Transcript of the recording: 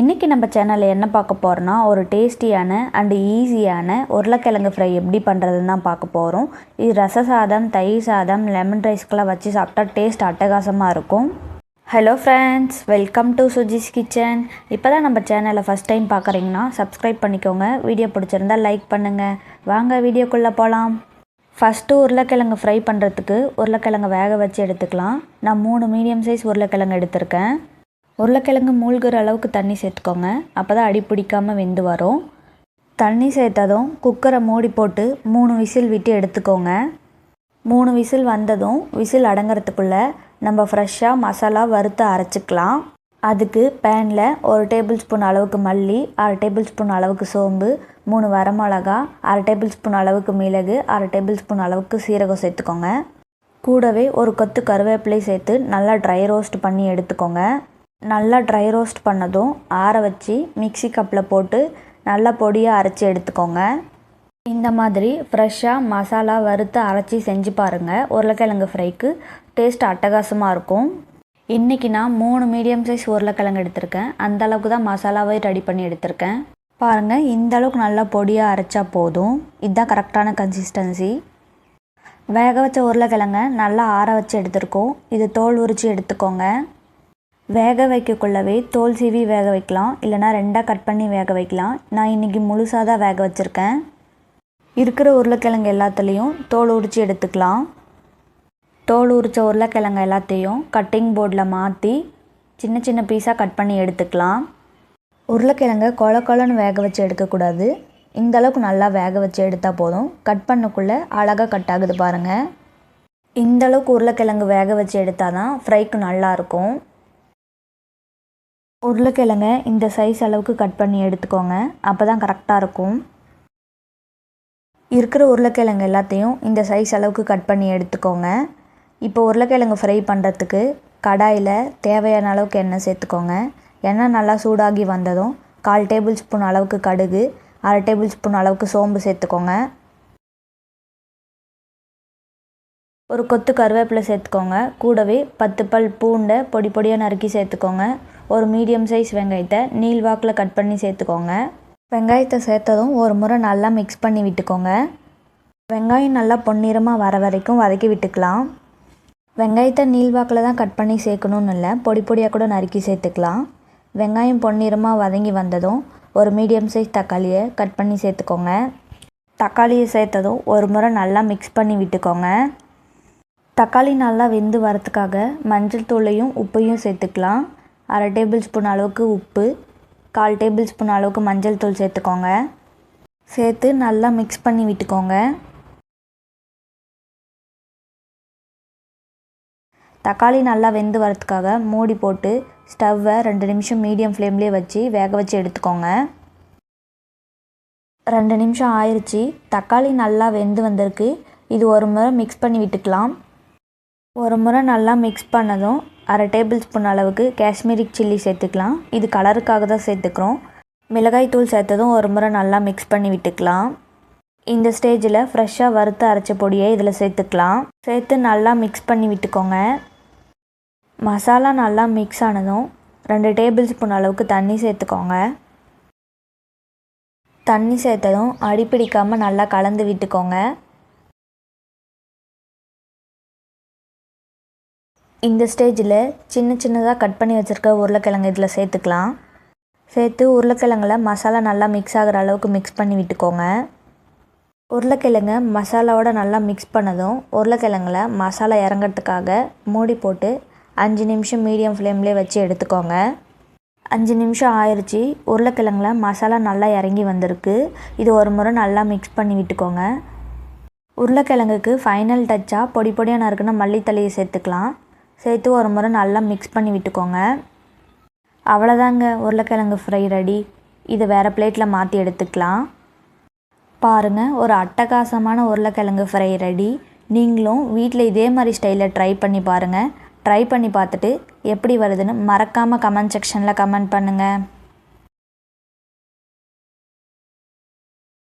இன்றைக்கி நம்ம சேனலில் என்ன பார்க்க போகிறோன்னா ஒரு டேஸ்டியான அண்டு ஈஸியான உருளைக்கிழங்கு ஃப்ரை எப்படி பண்ணுறதுன்னு தான் பார்க்க போகிறோம் இது ரச சாதம் தயிர் சாதம் லெமன் ரைஸ்க்கெலாம் வச்சு சாப்பிட்டா டேஸ்ட் அட்டகாசமாக இருக்கும். Hello friends welcome to Suji's kitchen இப்போ தான் நம்ம சேனலை ஃபஸ்ட் டைம் பார்க்குறீங்கன்னா சப்ஸ்கிரைப் பண்ணிக்கோங்க. வீடியோ பிடிச்சிருந்தா லைக் பண்ணுங்கள் வாங்க வீடியோக்குள்ளே போகலாம் ஃபஸ்ட்டு உருளைக்கிழங்கு ஃப்ரை பண்ணுறதுக்கு உருளைக்கிழங்கு வேக வச்சு எடுத்துக்கலாம். நான் மூணு மீடியம் சைஸ் உருளைக்கிழங்கு எடுத்திருக்கேன். உருளைக்கிழங்கு மூழ்கிற அளவுக்கு தண்ணி சேர்த்துக்கோங்க. அப்போ தான் அடி பிடிக்காமல் வெந்து வரும். தண்ணி சேர்த்ததும் குக்கரை மூடி போட்டு மூணு விசில் விட்டு எடுத்துக்கோங்க. மூணு விசில் வந்ததும் விசில் அடங்கிறதுக்குள்ளே நம்ம ஃப்ரெஷ்ஷாக மசாலா வறுத்து அரைச்சிக்கலாம். அதுக்கு பேனில் ஒரு டேபிள் ஸ்பூன் அளவுக்கு மல்லி அரை டேபிள் ஸ்பூன் அளவுக்கு சோம்பு மூணு வரமிளகா அரை டேபிள் ஸ்பூன் அளவுக்கு மிளகு அரை டேபிள் ஸ்பூன் அளவுக்கு சீரகம் சேர்த்துக்கோங்க. கூடவே ஒரு கொத்து கருவேப்பிலை சேர்த்து நல்லா ட்ரை ரோஸ்ட் பண்ணி எடுத்துக்கோங்க. நல்லா ட்ரை ரோஸ்ட் பண்ணதும் ஆற வச்சு மிக்ஸி கப்பில் போட்டு நல்லா பொடியாக அரைச்சி எடுத்துக்கோங்க. இந்த மாதிரி ஃப்ரெஷ்ஷாக மசாலா வறுத்து அரைச்சி செஞ்சு பாருங்கள் உருளைக்கிழங்கு ஃப்ரைக்கு டேஸ்ட் அட்டகாசமாக இருக்கும். இன்றைக்கி நான் மூணு மீடியம் சைஸ் உருளைக்கிழங்கு எடுத்திருக்கேன். அந்த அளவுக்கு தான் மசாலாவே ரெடி பண்ணி எடுத்திருக்கேன். பாருங்கள் இந்த அளவுக்கு நல்லா பொடியாக அரைச்சா போதும். இதுதான் கரெக்டான கன்சிஸ்டன்சி வேக வச்ச உருளைக்கிழங்க நல்லா ஆற வச்சு எடுத்திருக்கோம். இது தோல் உரித்து எடுத்துக்கோங்க. வேக வைக்கக்குள்ளவே தோல் சீவி வேக வைக்கலாம். இல்லைனா ரெண்டாக கட் பண்ணி வேக வைக்கலாம். நான் இன்றைக்கி முழுசாக தான் வேக வச்சுருக்கேன். இருக்கிற உருளைக்கிழங்கு எல்லாத்துலேயும் தோல் உரித்து எடுத்துக்கலாம். தோல் உரித்த உருளைக்கிழங்கு எல்லாத்தையும் கட்டிங் போர்டில் மாற்றி சின்ன சின்ன பீஸாக கட் பண்ணி எடுத்துக்கலாம். உருளைக்கிழங்க கொல கொலன்னு வேக வச்சு எடுக்கக்கூடாது. இந்த அளவுக்கு நல்லா வேக வச்சு எடுத்தால் போதும். கட் பண்ணக்குள்ளே அழகாக கட் ஆகுது பாருங்கள் இந்த அளவுக்கு உருளைக்கிழங்கு வேக வச்சு எடுத்தால் தான் ஃப்ரைக்கு நல்லாயிருக்கும் உருளைக்கிழங்க இந்த சைஸ் அளவுக்கு கட் பண்ணி எடுத்துக்கோங்க. அப்போ தான் கரெக்டாக இருக்கும். இருக்கிற உருளைக்கிழங்கு எல்லாத்தையும் இந்த சைஸ் அளவுக்கு கட் பண்ணி எடுத்துக்கோங்க. இப்போ உருளைக்கிழங்கு ஃப்ரை பண்ணுறதுக்கு கடாயில் தேவையான அளவுக்கு எண்ணெய் சேர்த்துக்கோங்க. எண்ணெய் நல்லா சூடாகி வந்ததும் கால் டேபிள் ஸ்பூன் அளவுக்கு கடுகு அரை டேபிள் ஸ்பூன் அளவுக்கு சோம்பு சேர்த்துக்கோங்க. ஒரு கொத்து கருவேப்பிலை சேர்த்துக்கோங்க. கூடவே பத்து பல் பூண்டை பொடி பொடியாக நறுக்கி சேர்த்துக்கோங்க. ஒரு மீடியம் சைஸ் வெங்காயத்தை நீள் வாக்கில் கட் பண்ணி சேர்த்துக்கோங்க. வெங்காயத்தை சேர்த்ததும் ஒரு முறை நல்லா மிக்ஸ் பண்ணி விட்டுக்கோங்க. வெங்காயம் நல்லா பொன்னிறமாக வர வரைக்கும் வதக்கி விட்டுக்கலாம். வெங்காயத்தை நீள்வாக்கில் தான் கட் பண்ணி சேர்க்கணுன்னு இல்லை பொடி பொடியாக கூட நறுக்கி சேர்த்துக்கலாம். வெங்காயம் பொன்னிறமாக வதங்கி வந்ததும் ஒரு மீடியம் சைஸ் தக்காளியை கட் பண்ணி சேர்த்துக்கோங்க. தக்காளியை சேர்த்ததும் ஒரு முறை நல்லா மிக்ஸ் பண்ணி விட்டுக்கோங்க. தக்காளி நல்லா வெந்து வரத்துக்காக மஞ்சள் தூளையும் உப்பையும் சேர்த்துக்கலாம். அரை டேபிள் ஸ்பூன் அளவுக்கு உப்பு கால் டேபிள் ஸ்பூன் அளவுக்கு மஞ்சள் தூள் சேர்த்துக்கோங்க. சேர்த்து நல்லா மிக்ஸ் பண்ணி விட்டுக்கோங்க. தக்காளி நல்லா வெந்து வரத்துக்காக மூடி போட்டு ஸ்டவ்வை ரெண்டு நிமிஷம் மீடியம் ஃப்ளேம்லேயே வச்சு வேக வச்சு எடுத்துக்கோங்க. ரெண்டு நிமிஷம் ஆயிடுச்சு தக்காளி நல்லா வெந்து வந்திருக்கு. இது ஒரு முறை மிக்ஸ் பண்ணி விட்டுக்கலாம். ஒரு முறை நல்லா மிக்ஸ் பண்ணதும் அரை டேபிள் ஸ்பூன் அளவுக்கு காஷ்மீரி சில்லி சேர்த்துக்கலாம். இது கலருக்காக தான் சேர்த்துக்கிறோம். மிளகாய் தூள் சேர்த்ததும் ஒரு முறை நல்லா மிக்ஸ் பண்ணி விட்டுக்கலாம். இந்த ஸ்டேஜில் ஃப்ரெஷ்ஷாக வறுத்து அரைச்ச பொடியை இதில் சேர்த்துக்கலாம். சேர்த்து நல்லா மிக்ஸ் பண்ணி விட்டுக்கோங்க. மசாலா நல்லா மிக்ஸ் ஆனதும் ரெண்டு டேபிள் ஸ்பூன் அளவுக்கு தண்ணி சேர்த்துக்கோங்க. தண்ணி சேர்த்ததும் அடிப்பிடிக்காமல் நல்லா கலந்து விட்டுக்கோங்க. இந்த ஸ்டேஜில் சின்ன சின்னதாக கட் பண்ணி வச்சுருக்க உருளைக்கிழங்கு இதில் சேர்த்துக்கலாம். சேர்த்து உருளைக்கிழங்குல மசாலா நல்லா மிக்ஸ் ஆகிற அளவுக்கு மிக்ஸ் பண்ணி விட்டுக்கோங்க. உருளைக்கிழங்கு மசாலாவோட நல்லா மிக்ஸ் பண்ணதும் உருளைக்கிழங்குல மசாலா இறங்கிறதுக்காக மூடி போட்டு அஞ்சு நிமிஷம் மீடியம் ஃப்ளேம்லேயே வச்சு எடுத்துக்கோங்க. அஞ்சு நிமிஷம் ஆயிடுச்சு உருளைக்கிழங்குல மசாலா நல்லா இறங்கி வந்திருக்கு. இது ஒரு முறை நல்லா மிக்ஸ் பண்ணி விட்டுக்கோங்க. உருளைக்கிழங்குக்கு ஃபைனல் டச்சாக பொடி பொடியாக நறுக்குன்னா மல்லித்தலையை சேர்த்துக்கலாம். சேர்த்து ஒரு முறை நல்லா மிக்ஸ் பண்ணி விட்டுக்கோங்க. அவ்வளோதாங்க உருளைக்கிழங்கு ஃப்ரை ரெடி இதை வேறு பிளேட்டில் மாற்றி எடுத்துக்கலாம். பாருங்கள் ஒரு அட்டகாசமான உருளைக்கிழங்கு ஃப்ரை ரெடி நீங்களும் வீட்டில் இதே மாதிரி ஸ்டைலில் ட்ரை பண்ணி பாருங்கள் ட்ரை பண்ணி பார்த்துட்டு எப்படி வருதுன்னு மறக்காமல் கமெண்ட் செக்ஷனில் கமெண்ட் பண்ணுங்கள்